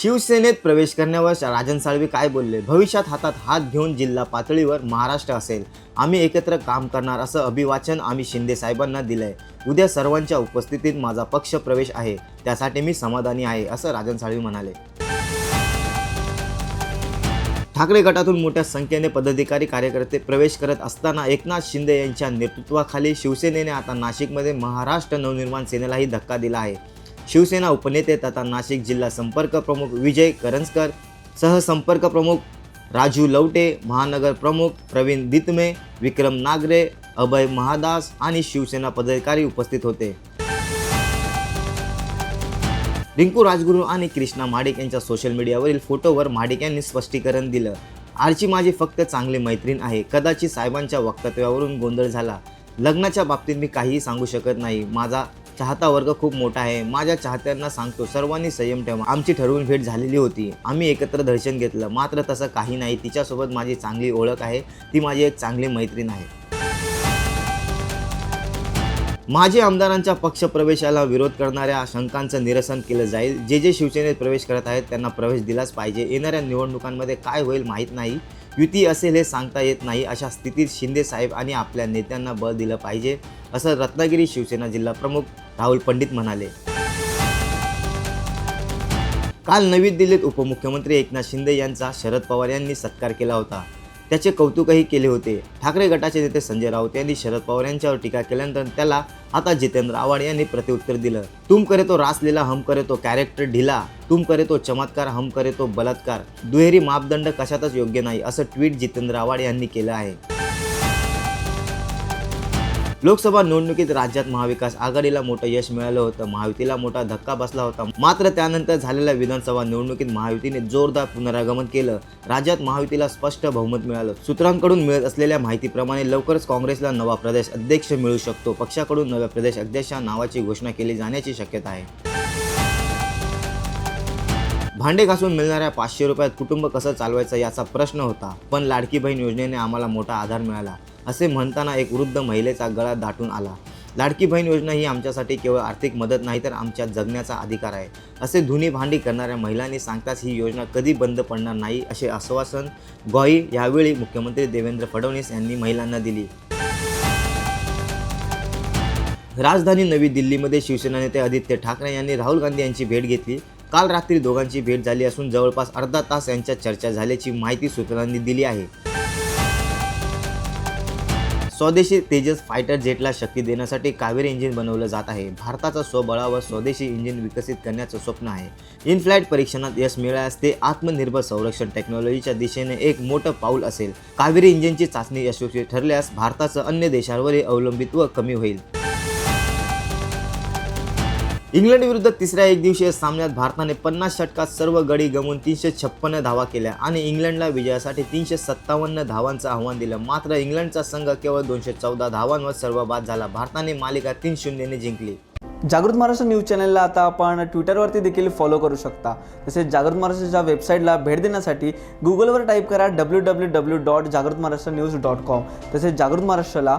शिवसेनेत प्रवेश करण्यावर राजन साळवी काय बोलले? भविष्यात हातात हात घेऊन जिल्हा पातळीवर महाराष्ट्र असेल. आम्ही एकत्र काम करणार असं अभिवाचन आम्ही शिंदे साहेबांना दिलंय. उद्या सर्वांच्या उपस्थितीत माझा पक्ष प्रवेश आहे. त्यासाठी मी समाधानी आहे असं राजन साळवी म्हणाले. ठाकरे गटातून मोठ्या संख्येने पदाधिकारी कार्यकर्ते प्रवेश करत असताना एकनाथ शिंदे यांच्या नेतृत्वाखाली शिवसेनेने आता नाशिकमध्ये महाराष्ट्र नवनिर्माण सेनेलाही धक्का दिला आहे. शिवसेना उपनेते तथा नाशिक जिल्हा संपर्क प्रमुख विजय करंजकर सहसंपर्क प्रमुख राजू लवटे महानगर प्रमुख प्रवीण दितमे विक्रम नागरे अभय महादास आणि शिवसेना पदाधिकारी उपस्थित होते. रिंकू राजगुरू आणि कृष्णा माडिक यांच्या सोशल मीडियावरील फोटोवर माडिक यांनी स्पष्टीकरण दिलं. आरची माझी फक्त चांगली मैत्रीण आहे. कदाचित साहेबांच्या वक्तव्यावरून गोंधळ झाला. लग्नाच्या बाबतीत मी काहीही सांगू शकत नाही. माझा चाहता वर्ग खूप मोठा आहे. माझ्या चाहत्यांना सांगतो सर्वांनी संयम ठेवा. आमची ठरवून भेट झालेली होती. आम्ही एकत्र दर्शन घेतलं. मात्र तसं काही नाही. तिच्यासोबत माझी चांगली ओळख आहे. ती माझी एक चांगली मैत्रीण आहे. माजी आमदारांच्या पक्षप्रवेशाला विरोध करणाऱ्या शंकांचं निरसन केलं जाईल. जे जे शिवसेनेत प्रवेश करत आहेत त्यांना प्रवेश दिलाच पाहिजे. येणाऱ्या निवडणुकांमध्ये काय होईल माहीत नाही. युती असेल हे सांगता येत नाही अशा स्थितीत शिंदे साहेब आणि आपल्या नेत्यांना बळ दिलं पाहिजे असं रत्नागिरी शिवसेना जिल्हा प्रमुख राहुल पंडित म्हणाले. काल नवी दिल्लीत उपमुख्यमंत्री एकनाथ शिंदे यांचा शरद पवार यांनी सत्कार केला होता. त्याचे कौतुकही केले होते. ठाकरे गटाचे नेते संजय राऊत यांनी शरद पवार यांच्यावर टीका केल्यानंतर त्याला आता जितेंद्र आव्हाड यांनी प्रत्युत्तर दिलं. तुम करे तो रासलीला हम करे तो कॅरेक्टर ढिला. तुम करे तो चमत्कार हम करे तो बलात्कार. दुहेरी मापदंड कशातच योग्य नाही असं ट्विट जितेंद्र आव्हाड यांनी केलं आहे. लोकसभा निवडणुकीत राज्यात महाविकास आघाडीला मोठं यश मिळालं होतं. महायुतीला मोठा धक्का बसला होता. मात्र त्यानंतर झालेल्या विधानसभा निवडणुकीत महायुतीने जोरदार पुनरागमन केलं. राज्यात महायुतीला स्पष्ट बहुमत मिळालं. सूत्रांकडून मिळत असलेल्या माहितीप्रमाणे लवकरच काँग्रेसला नवा प्रदेश अध्यक्ष मिळू शकतो. पक्षाकडून नव्या प्रदेश अध्यक्षा नावाची घोषणा केली जाण्याची शक्यता आहे. भांडे घासून मिळणाऱ्या पाचशे रुपयात कुटुंब कसं चालवायचं याचा प्रश्न होता. पण लाडकी बहीण योजनेने आम्हाला मोठा आधार मिळाला. असे म्हणताना एक वृद्ध महिलेचा गळा दाटून आला. लाडकी बहीण योजना ही आमच्यासाठी केवळ आर्थिक मदत नाही तर आमच्या जगण्याचा अधिकार आहे. असे धुनी भांडी करणाऱ्या महिलांनी सांगताच ही योजना कधी बंद पडणार नाही असे आश्वासन ग्वाही यावेळी मुख्यमंत्री देवेंद्र फडणवीस यांनी महिलांना दिली. राजधानी नवी दिल्लीमध्ये शिवसेना नेते आदित्य ठाकरे यांनी राहुल गांधी यांची भेट घेतली. काल रात्री दोघांची भेट झाली असून जवळपास अर्धा तास यांच्या चर्चा झाल्याची माहिती सूत्रांनी दिली आहे. स्वदेशी तेजस फायटर जेटला शक्ती देण्यासाठी कावेरी इंजिन बनवलं जात आहे. भारताचा स्वबळावर स्वदेशी इंजिन विकसित करण्याचं स्वप्न आहे. इन फ्लाईट परीक्षणात यश मिळाल्यास ते आत्मनिर्भर संरक्षण टेक्नॉलॉजीच्या दिशेने एक मोठं पाऊल असेल. कावेरी इंजिनची चाचणी यशस्वी ठरल्यास भारताचं अन्य देशांवरही अवलंबित्व कमी होईल. इंग्लंड विरुद्ध तिसऱ्या एकदिवसीय सामन्यात भारताने पन्नास षटकात सर्व गडी गमवून तीनशे छप्पन्न धावा केल्या आणि इंग्लंडला विजयासाठी तीनशे सत्तावन्न धावांचं आव्हान दिलं. मात्र इंग्लंडचा संघ केवळ दोनशे चौदा धावांवर सर्व बाद झाला. भारताने मालिका तीन शून्यने जिंकली. जागृत महाराष्ट्र न्यूज चॅनलला आता आपण ट्विटरवरती देखील फॉलो करू शकता. तसेच जागृत महाराष्ट्राच्या वेबसाईटला भेट देण्यासाठी गुगलवर टाईप करा डब्ल्यू डब्ल्यू डब्ल्यू डॉट जागृत महाराष्ट्र न्यूज डॉट कॉम तसेच जागृत महाराष्ट्राला